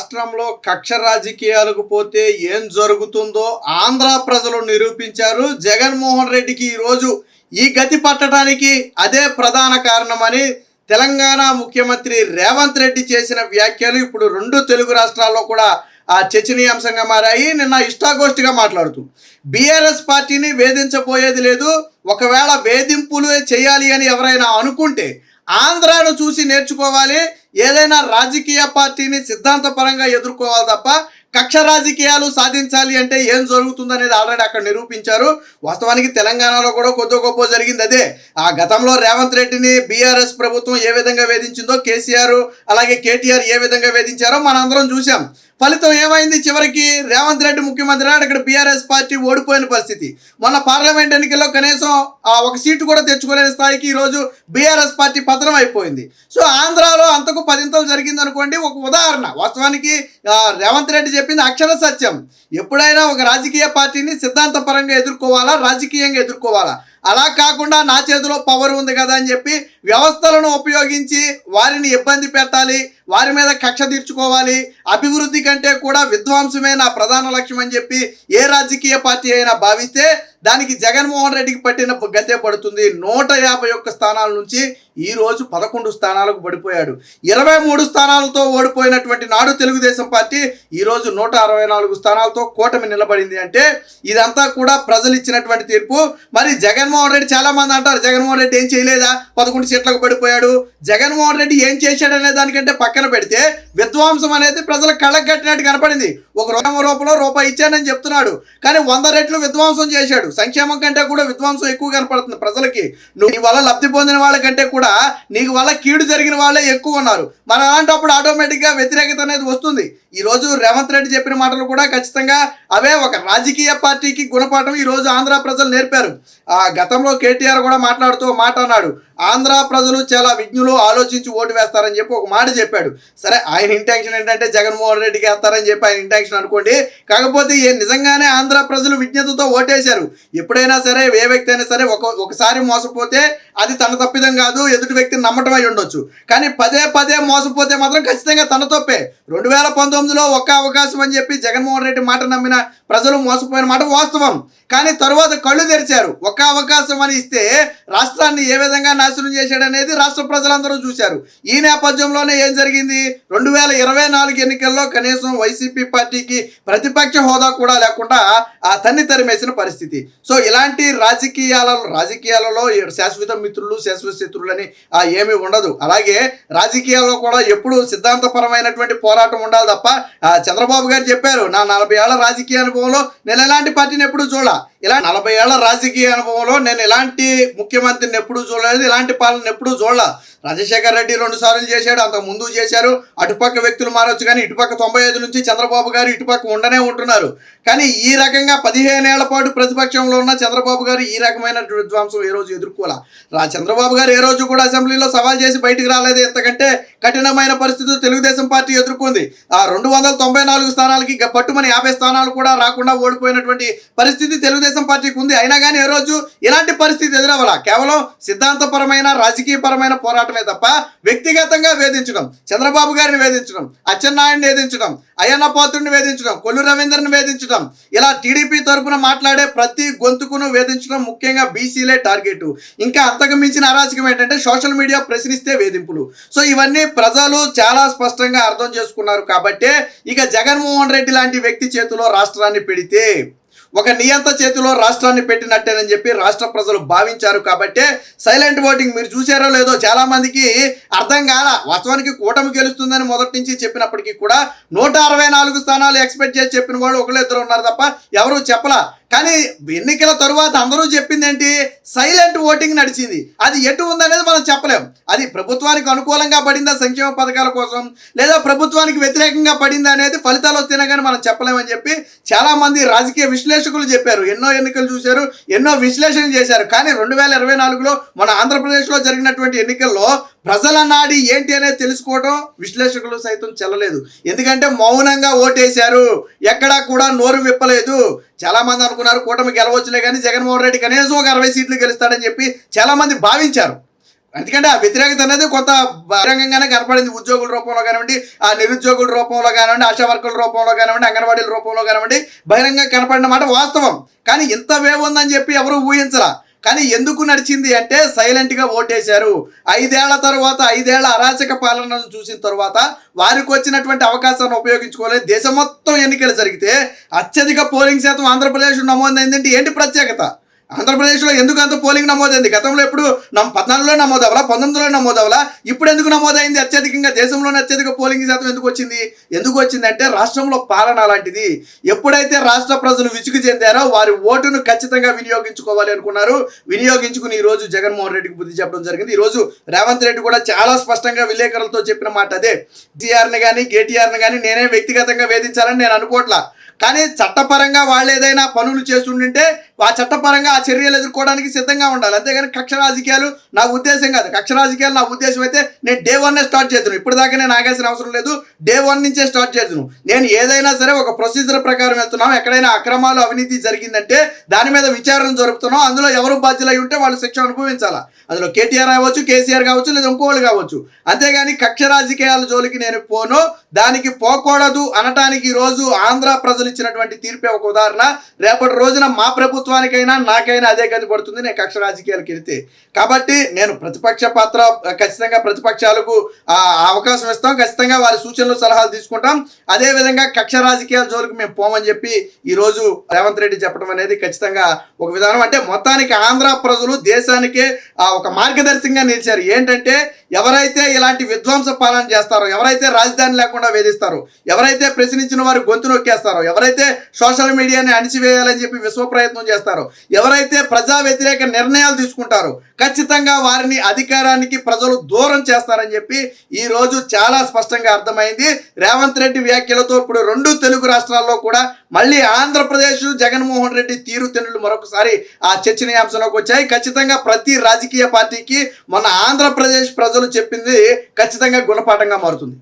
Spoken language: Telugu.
రాష్ట్రంలో కక్ష రాజకీయాలకు పోతే ఏం జరుగుతుందో ఆంధ్ర ప్రజలు నిరూపించారు. జగన్మోహన్ రెడ్డికి ఈరోజు ఈ గతి పట్టడానికి అదే ప్రధాన కారణమని తెలంగాణ ముఖ్యమంత్రి రేవంత్ రెడ్డి చేసిన వ్యాఖ్యలు ఇప్పుడు రెండు తెలుగు రాష్ట్రాల్లో కూడా ఆ చర్చనీయాంశంగా మారాయి. నిన్న ఇష్టాగోష్ఠిగా మాట్లాడుతూ బీఆర్ఎస్ పార్టీని వేధించబోయేది లేదు. ఒకవేళ వేధింపులు చేయాలి అని ఎవరైనా అనుకుంటే ఆంధ్రాను చూసి నేర్చుకోవాలి. ఏదైనా రాజకీయ పార్టీని సిద్ధాంతపరంగా ఎదుర్కోవాలి తప్ప కక్ష రాజకీయాలు సాధించాలి అంటే ఏం జరుగుతుందనేది ఆల్రెడీ అక్కడ నిరూపించారు. వాస్తవానికి తెలంగాణలో కూడా కొద్ది గొప్ప జరిగింది అదే. ఆ గతంలో రేవంత్ రెడ్డిని బీఆర్ఎస్ ప్రభుత్వం ఏ విధంగా వేధించిందో కేసీఆర్ అలాగే కేటీఆర్ ఏ విధంగా వేధించారో మనందరం చూసాం ఫలితం ఏమైంది? చివరికి రేవంత్ రెడ్డి ముఖ్యమంత్రి నాడు ఇక్కడ బీఆర్ఎస్ పార్టీ ఓడిపోయిన పరిస్థితి. మొన్న పార్లమెంట్ ఎన్నికల్లో కనీసం ఆ ఒక సీటు కూడా తెచ్చుకోలేని స్థాయికి ఈరోజు బీఆర్ఎస్ పార్టీ పతనం అయిపోయింది. సో ఆంధ్రాలో అంతకు పదింతలు జరిగింది అనుకోండి ఒక ఉదాహరణ. వాస్తవానికి రేవంత్ రెడ్డి చెప్పింది అక్షర సత్యం. ఎప్పుడైనా ఒక రాజకీయ పార్టీని సిద్ధాంతపరంగా ఎదుర్కోవాలా? రాజకీయంగా ఎదుర్కోవాలా? అలా కాకుండా నా చేతిలో పవర్ ఉంది కదా అని చెప్పి వ్యవస్థలను ఉపయోగించి వారిని ఇబ్బంది పెట్టాలి వారి మీద కక్ష తీర్చుకోవాలి. అభివృద్ధి కంటే కూడా విధ్వంసమే నా ప్రధాన లక్ష్యం అని చెప్పి ఏ రాజకీయ పార్టీ అయినా భావిస్తే దానికి జగన్మోహన్ రెడ్డికి పట్టిన గతే పడుతుంది. నూట యాభై ఒక్క స్థానాల నుంచి ఈరోజు పదకొండు స్థానాలకు పడిపోయాడు. ఇరవై మూడు స్థానాలతో ఓడిపోయినటువంటి నాడు తెలుగుదేశం పార్టీ ఈ రోజు నూట అరవై నాలుగు స్థానాలతో కూటమి నిలబడింది అంటే ఇదంతా కూడా ప్రజలు ఇచ్చినటువంటి తీర్పు. మరి జగన్మోహన్ రెడ్డి చాలామంది అంటారు జగన్మోహన్ రెడ్డి ఏం చేయలేదా? పదకొండు సీట్లకు పడిపోయాడు. జగన్మోహన్ రెడ్డి ఏం చేశాడనే దానికంటే పక్కన పెడితే విధ్వంసం అనేది ప్రజల కళ్ళకు కట్టినట్టు కనపడింది. ఒక రూపాయి రూపంలో రూపాయి ఇచ్చానని చెప్తున్నాడు. కానీ వంద రెట్లు విధ్వంసం చేశాడు. సంక్షేమం కంటే కూడా విధ్వంసం ఎక్కువ కనపడుతుంది ప్రజలకి. నువ్వు నీ వల్ల లబ్ధి పొందిన వాళ్ళకంటే కూడా నీకు వల్ల కీడు జరిగిన వాళ్ళే ఎక్కువ ఉన్నారు. మరి అలాంటప్పుడు ఆటోమేటిక్గా వ్యతిరేకత అనేది వస్తుంది. ఈ రోజు రేవంత్ రెడ్డి చెప్పిన మాటలు కూడా ఖచ్చితంగా అవే ఒక రాజకీయ పార్టీకి గుణపాఠం. ఈ రోజు ఆంధ్ర ప్రజలు నేర్పారు. ఆ గతంలో కేటీఆర్ కూడా మాట్లాడుతూ మాట అన్నాడు. ఆంధ్ర ప్రజలు చాలా విజ్ఞులు ఆలోచించి ఓటు వేస్తారని చెప్పి ఒక మాట చెప్పాడు. సరే ఆయన ఇంటెన్షన్ ఏంటంటే జగన్మోహన్ రెడ్డికి వేస్తారని చెప్పి ఆయన ఇంటెన్షన్ అనుకోండి. కాకపోతే ఏ నిజంగానే ఆంధ్ర ప్రజలు విజ్ఞతతో ఓటేశారు. ఎప్పుడైనా సరే ఏ వ్యక్తి అయినా సరే ఒక ఒకసారి మోసపోతే అది తన తప్పిదం కాదు ఎదుటి వ్యక్తిని నమ్మటం అయి ఉండొచ్చు. కానీ పదే పదే మోసపోతే మాత్రం ఖచ్చితంగా తన తప్పే. రెండు వేల పంతొమ్మిదిలో ఒక్క అవకాశం అని చెప్పి జగన్మోహన్ రెడ్డి మాట నమ్మిన ప్రజలు మోసపోయిన మాట వాస్తవం. కానీ తరువాత కళ్ళు తెరిచారు. ఒక్క అవకాశం అని ఇస్తే రాష్ట్రాన్ని ఏ విధంగా నాశనం చేశాడనేది రాష్ట్ర ప్రజలందరూ చూశారు. ఈ నేపథ్యంలోనే ఏం జరిగింది? రెండు వేల ఇరవై నాలుగు ఎన్నికల్లో కనీసం వైసీపీ పార్టీకి ప్రతిపక్ష హోదా కూడా లేకుండా ఆ తన్ని తరిమేసిన పరిస్థితి. సో ఇలాంటి రాజకీయాలలో రాజకీయాలలో శాశ్వత మిత్రులు శాశ్వత శత్రువులని ఆ ఏమీ ఉండదు. అలాగే రాజకీయాల్లో కూడా ఎప్పుడు సిద్ధాంతపరమైనటువంటి పోరాటం ఉండాలి తప్ప చంద్రబాబు గారు చెప్పారు నా నలభై ఏళ్ళ రాజకీయ అనుభవంలో నేను ఎలాంటి పార్టీని ఎప్పుడు చూడ ఇలా నలభై ఏళ్ళ రాజకీయ అనుభవంలో నేను ఎలాంటి ముఖ్యమంత్రిని ఎప్పుడూ చూడలేదు ఇలాంటి పాలన ఎప్పుడూ చూడాల. రాజశేఖర్ రెడ్డి రెండు సార్లు చేశాడు అంత ముందు చేశారు. అటుపక్క వ్యక్తులు మారొచ్చు కానీ ఇటుపక్క తొంభై ఐదు నుంచి చంద్రబాబు గారు ఇటుపక్క ఉండనే ఉంటున్నారు. కానీ ఈ రకంగా పదిహేను ఏళ్ళ పాటు ప్రతిపక్షంలో ఉన్న చంద్రబాబు గారు ఈ రకమైన విధ్వంసం ఏ రోజు ఎదుర్కోవాలా? రా చంద్రబాబు గారు ఏ రోజు కూడా అసెంబ్లీలో సవాల్ చేసి బయటికి రాలేదు. ఎంతకంటే కఠినమైన పరిస్థితులు తెలుగుదేశం పార్టీ ఎదుర్కొంది. ఆ రెండు వందల తొంభై నాలుగు స్థానాలకి గ- పట్టుమని యాభై స్థానాలు కూడా రాకుండా ఓడిపోయినటువంటి పరిస్థితి తెలుగుదేశం పార్టీకి ఉంది. అయినా కానీ ఏ రోజు ఇలాంటి పరిస్థితి ఎదురవ్వాల? కేవలం సిద్ధాంతపరమైన రాజకీయపరమైన పోరాటమే తప్ప వ్యక్తిగతంగా వేధించడం చంద్రబాబు గారిని వేధించడం అచ్చెన్నాయుడిని వేధించడం అయ్యన్న పాత్రుడిని వేధించడం కొల్లు రవీందర్ని వేధించడం ఇలా టీడీపీ తరపున మాట్లాడే ప్రతి గొంతుకును వేధించడం ముఖ్యంగా బీసీలే టార్గెట్. ఇంకా అంతకు మించిన అరాచకం ఏంటంటే సోషల్ మీడియా ప్రశ్నిస్తే వేధింపులు. సో ఇవన్నీ ప్రజలు చాలా స్పష్టంగా అర్థం చేసుకున్నారు కాబట్టే ఇక జగన్మోహన్ రెడ్డి లాంటి వ్యక్తి చేతిలో రాష్ట్రాన్ని పెడితే ఒక నియంత చేతిలో రాష్ట్రాన్ని పెట్టినట్టేనని చెప్పి రాష్ట్ర ప్రజలు భావించారు కాబట్టే సైలెంట్ ఓటింగ్ మీరు చూసారో లేదో చాలా మందికి అర్థం కాల. వాస్తవానికి కూటమి గెలుస్తుందని మొదటి నుంచి చెప్పినప్పటికీ కూడా నూట అరవై నాలుగు స్థానాలు ఎక్స్పెక్ట్ చేసి చెప్పిన వాళ్ళు ఒకళ్ళు ఇద్దరు ఉన్నారు తప్ప ఎవరు చెప్పలా. కానీ ఎన్నికల తరువాత అందరూ చెప్పింది ఏంటి? సైలెంట్ ఓటింగ్ నడిచింది. అది ఎటు ఉందనేది మనం చెప్పలేం. అది ప్రభుత్వానికి అనుకూలంగా పడిందా సంక్షేమ పథకాల కోసం? లేదా ప్రభుత్వానికి వ్యతిరేకంగా పడిందా అనేది ఫలితాలు వస్తేనే కానీ మనం చెప్పలేమని చెప్పి చాలా మంది రాజకీయ విశ్లేషకులు చెప్పారు. ఎన్నో ఎన్నికలు చూశారు ఎన్నో విశ్లేషణ చేశారు. కానీ రెండు వేల ఇరవై నాలుగులో మన ఆంధ్రప్రదేశ్లో జరిగినటువంటి ఎన్నికల్లో ప్రజల నాడి ఏంటి అనేది తెలుసుకోవడం విశ్లేషకులు సైతం చెల్లలేదు. ఎందుకంటే మౌనంగా ఓటేశారు. ఎక్కడా కూడా నోరు విప్పలేదు. చాలా మంది అనుకున్నారు కూటమి గెలవచ్చులే కానీ జగన్మోహన్ రెడ్డి కనీసం ఒక అరవై సీట్లు గెలుస్తాడని చెప్పి చాలా మంది భావించారు. ఎందుకంటే ఆ వ్యతిరేకత అనేది కొంత బహిరంగంగానే కనపడింది. ఉద్యోగుల రూపంలో కానివ్వండి ఆ నిరుద్యోగుల రూపంలో కానివ్వండి ఆశా వర్కుల రూపంలో కానివ్వండి అంగన్వాడీల రూపంలో కానివ్వండి బహిరంగంగా కనపడిన మాట వాస్తవం. కానీ ఇంత వేవ్ ఉందని చెప్పి ఎవరు ఊహించరా కానీ ఎందుకు నడిచింది అంటే సైలెంట్గా ఓటేశారు. ఐదేళ్ళ తర్వాత ఐదేళ్ళ అరాచక పాలనను చూసిన తర్వాత వారికి వచ్చినటువంటి అవకాశాన్ని ఉపయోగించుకోలేదు. దేశం మొత్తం ఎన్నికలు జరిగితే అత్యధిక పోలింగ్ శాతం ఆంధ్రప్రదేశ్ నమోదైందంటే ఏంటి ప్రత్యేకత? ఆంధ్రప్రదేశ్లో ఎందుకు అంత పోలింగ్ నమోదైంది? గతంలో ఎప్పుడు పద్నాలుగులో నమోదవలా పంతొమ్మిదిలో నమోదవలా? ఇప్పుడు ఎందుకు నమోదైంది? అత్యధికంగా దేశంలోనే అత్యధిక పోలింగ్ శాతం ఎందుకు వచ్చింది? ఎందుకు వచ్చింది అంటే రాష్ట్రంలో పాలన అలాంటిది. ఎప్పుడైతే రాష్ట్ర ప్రజలు విసుగు చెందారో వారి ఓటును ఖచ్చితంగా వినియోగించుకోవాలి అనుకున్నారు. వినియోగించుకుని ఈ రోజు జగన్మోహన్ రెడ్డికి బుద్ధి చెప్పడం జరిగింది. ఈ రోజు రేవంత్ రెడ్డి కూడా చాలా స్పష్టంగా విలేకరులతో చెప్పిన మాట అదే. కేటీఆర్ని కానీ కేటీఆర్ని కానీ నేనే వ్యక్తిగతంగా వేధించాలని నేను అనుకోవట్లా. కానీ చట్టపరంగా వాళ్ళు ఏదైనా పనులు చేస్తుంటే ఆ చట్టపరంగా ఆ చర్యలు ఎదుర్కోవడానికి సిద్ధంగా ఉండాలి. అంతేగాని కక్ష రాజకీయాలు నా ఉద్దేశం కాదు. కక్ష రాజకీయాలు నా ఉద్దేశం అయితే నేను డే వన్నే స్టార్ట్ చేద్దును. ఇప్పుడు దాకా నేను ఆగాల్సిన అవసరం లేదు. డే వన్ నుంచే స్టార్ట్ చేద్దును. నేను ఏదైనా సరే ఒక ప్రొసీజర్ ప్రకారం వెళ్తున్నాం. ఎక్కడైనా అక్రమాలు అవినీతి జరిగిందంటే దాని మీద విచారణ జరుపుతున్నాం. అందులో ఎవరు బాధ్యులై ఉంటే వాళ్ళు శిక్ష అనుభవించాలా? అందులో కేటీఆర్ కావచ్చు కేసీఆర్ కావచ్చు లేదా ఇంకోళ్ళు కావచ్చు. అంతేగాని కక్ష రాజకీయాల జోలికి నేను పోను. దానికి పోకూడదు అనటానికి ఈరోజు రోజు ఆంధ్ర ప్రజలు ఇచ్చినటువంటి తీర్పే ఒక ఉదాహరణ. రేపటి రోజున మా ప్రభుత్వం ప్రభుత్వానికైనా నాకైనా అదే గతి పడుతుంది. నేను కక్ష రాజకీయాలకు వెళితే. కాబట్టి నేను ప్రతిపక్ష పాత్ర ఖచ్చితంగా ప్రతిపక్షాలకు ఆ అవకాశం ఇస్తాం. ఖచ్చితంగా వారి సూచనలు సలహాలు తీసుకుంటాం. అదే విధంగా కక్ష రాజకీయాల జోలికి మేము పోమని చెప్పి ఈ రోజు రేవంత్ రెడ్డి చెప్పడం అనేది ఖచ్చితంగా ఒక విధానం. అంటే మొత్తానికి ఆంధ్ర ప్రజలు దేశానికే ఒక మార్గదర్శకంగా నిలిచారు. ఏంటంటే ఎవరైతే ఇలాంటి విధ్వంస పాలన చేస్తారో ఎవరైతే రాజధాని లేకుండా వేధిస్తారో ఎవరైతే ప్రశ్నించిన వారు గొంతు నొక్కేస్తారో ఎవరైతే సోషల్ మీడియాని అణిచివేయాలని చెప్పి విశ్వ ప్రయత్నం చేస్తారో. ఎవరైతే ప్రజా వ్యతిరేక నిర్ణయాలు తీసుకుంటారో ఖచ్చితంగా వారిని అధికారానికి ప్రజలు దూరం చేస్తారని చెప్పి ఈ రోజు చాలా స్పష్టంగా అర్థమైంది. రేవంత్ రెడ్డి వ్యాఖ్యలతో ఇప్పుడు రెండు తెలుగు రాష్ట్రాల్లో కూడా మళ్ళీ ఆంధ్రప్రదేశ్ జగన్మోహన్ రెడ్డి తీరు తెన్నులు మరొకసారి ఆ చర్చనీయాంశంలోకి వచ్చాయి. ఖచ్చితంగా ప్రతి రాజకీయ పార్టీకి మన ఆంధ్రప్రదేశ్ ప్రజలు చెప్పింది ఖచ్చితంగా గుణపాఠంగా మారుతుంది.